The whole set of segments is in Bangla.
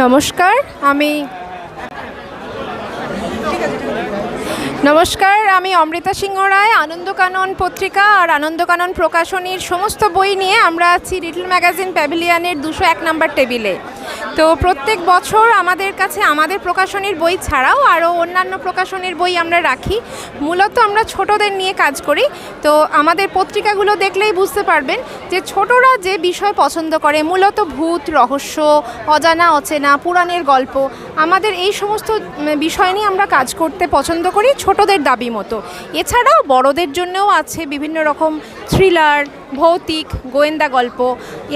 নমস্কার, আমি নমস্কার, আমি অমৃতা সিংহ রায়, আনন্দকানন পত্রিকা আর আনন্দকানন প্রকাশনীর সমস্ত বই নিয়ে আমরা আছি লিটল ম্যাগাজিন প্যাভিলিয়ানের দুশো এক নাম্বার টেবিলে। তো প্রত্যেক বছর আমাদের কাছে আমাদের প্রকাশনীর বই ছাড়াও আরও অন্যান্য প্রকাশনীর বই আমরা রাখি। মূলত আমরা ছোটদের নিয়ে কাজ করি। তো আমাদের পত্রিকাগুলো দেখলেই বুঝতে পারবেন যে ছোটরা যে বিষয় পছন্দ করে, মূলত ভূত, রহস্য, অজানা, অচেনা, পুরাণের গল্প, আমাদের এই সমস্ত বিষয় নিয়ে আমরা কাজ করতে পছন্দ করি ছোটদের দাবি মতো। এছাড়াও বড়দের জন্যও আছে বিভিন্ন রকম থ্রিলার ভৌতিক গোয়েন্দা গল্প।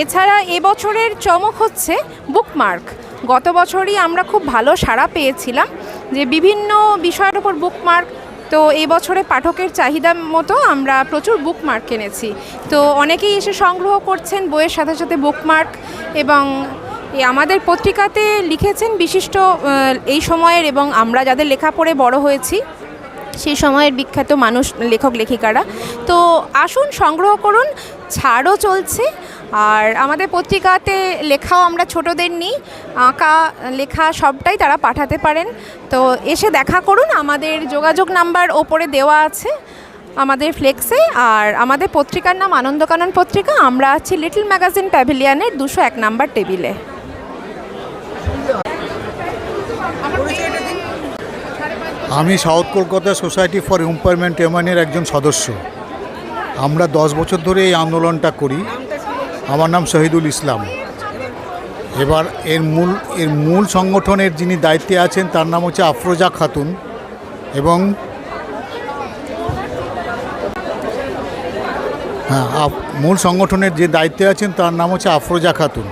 এছাড়া এবছরের চমক হচ্ছে বুকমার্ক। গত বছরই আমরা খুব ভালো সাড়া পেয়েছিলাম যে বিভিন্ন বিষয়ের ওপর বুকমার্ক, তো এই বছরে পাঠকের চাহিদা মতো আমরা প্রচুর বুকমার্ক কিনেছি তো অনেকেই এসে সংগ্রহ করছেন বইয়ের সাথে সাথে বুকমার্ক এবং আমাদের পত্রিকাতে লিখেছেন বিশিষ্ট এই সময়ের এবং আমরা যাদের লেখা পড়ে বড় হয়েছি। সেই সময়ের বিখ্যাত মানুষ, লেখক, লেখিকারা। তো আসুন, সংগ্রহ করুন, ছাড়ও চলছে। আর আমাদের পত্রিকাতে লেখাও আমরা ছোটদের নিই, আঁকা, লেখা সবটাই তারা পাঠাতে পারেন। তো এসে দেখা করুন, আমাদের যোগাযোগ নাম্বার ওপরে দেওয়া আছে আমাদের ফ্লেক্সে। আর আমাদের পত্রিকার নাম আনন্দকানন পত্রিকা। আমরা আছি লিটল ম্যাগাজিন প্যাভিলিয়ানের দুশো এক নাম্বার টেবিলে। আমি south Kolkata society for empowerment এমানের একজন সদস্য। আমরা দশ বছর ধরে এই আন্দোলনটা করি। আমার নাম শহীদুল ইসলাম। এবার এর মূল এর মূল সংগঠনের যিনি দায়িত্বে আছেন, তার নাম হচ্ছে আফরোজা খাতুন এবং হ্যাঁ মূল সংগঠনের যে দায়িত্বে আছেন, তার নাম হচ্ছে আফরোজা খাতুন।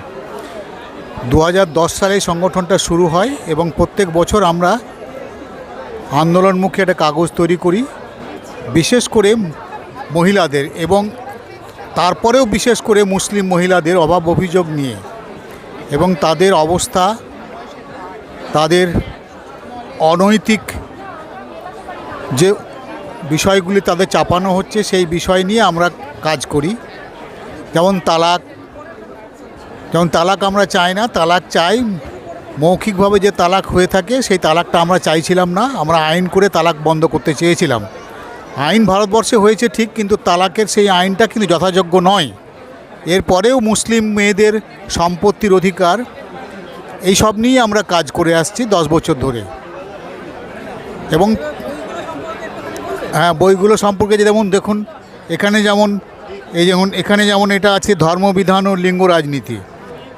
দু হাজার দশ সালে সংগঠনটা শুরু হয় এবং প্রত্যেক বছর আমরা আন্দোলনমুখী একটা কাগজ তৈরি করি, বিশেষ করে মহিলাদের এবং তারপরেও বিশেষ করে মুসলিম মহিলাদের অভাব অভিযোগ নিয়ে এবং তাদের অবস্থা, তাদের অনৈতিক যে বিষয়গুলি তাদের চাপানো হচ্ছে সেই বিষয় নিয়ে আমরা কাজ করি। যেমন তালাক যেমন তালাক আমরা চাই না, তালাক চাই মৌখিকভাবে যে তালাক হয়ে থাকে, সেই তালাকটা আমরা চাইছিলাম না। আমরা আইন করে তালাক বন্ধ করতে চেয়েছিলাম। আইন ভারতবর্ষে হয়েছে ঠিক, কিন্তু তালাকের সেই আইনটা কিন্তু যথাযোগ্য নয়। এরপরেও মুসলিম মেয়েদের সম্পত্তির অধিকার, এই সব নিয়ে আমরা কাজ করে আসছি দশ বছর ধরে। এবং হ্যাঁ বইগুলো সম্পর্কে যেমন দেখুন, এখানে যেমন, এই যেমন, এখানে যেমন এটা আছে ধর্মবিধান ও লিঙ্গ রাজনীতি।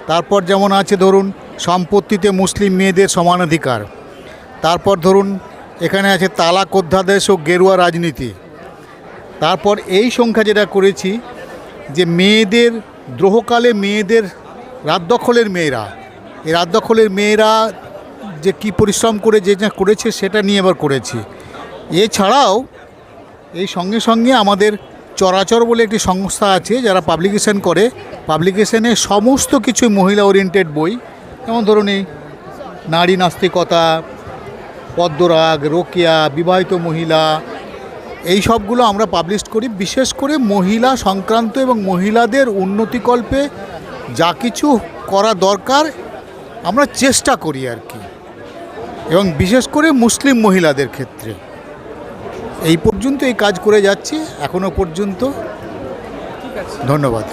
তারপর যেমন আছে ধরুন সম্পত্তিতে মুসলিম মেয়েদের সমানাধিকার তারপর ধরুন, এখানে আছে তালাক অধ্যাদেশ ও গেরুয়া রাজনীতি। তারপর এই সংখ্যা যেটা করেছি, যে মেয়েদের, দ্রোহকালে মেয়েদের রাত মেয়েরা। এই রাত মেয়েরা যে কি পরিশ্রম করে, যে যা করেছে সেটা নিয়ে এবার করেছি। এছাড়াও এই সঙ্গে সঙ্গে আমাদের চরাচর বলে একটি সংস্থা আছে, যারা পাবলিকেশন করে। পাবলিকেশনে সমস্ত কিছু মহিলা ওরিয়েন্টেড বই যেমন ধরুন এই নারী নাস্তিকতা পদ্মরাগ রোকিয়া বিবাহিত মহিলা এই সবগুলো আমরা পাবলিশ করি। বিশেষ করে মহিলা সংক্রান্ত এবং মহিলাদের উন্নতিকল্পে যা কিছু করা দরকার আমরা চেষ্টা করি আর কি। এবং বিশেষ করে মুসলিম মহিলাদের ক্ষেত্রে। এই পর্যন্ত এই কাজ করে যাচ্ছি। এখনও পর্যন্ত। ধন্যবাদ।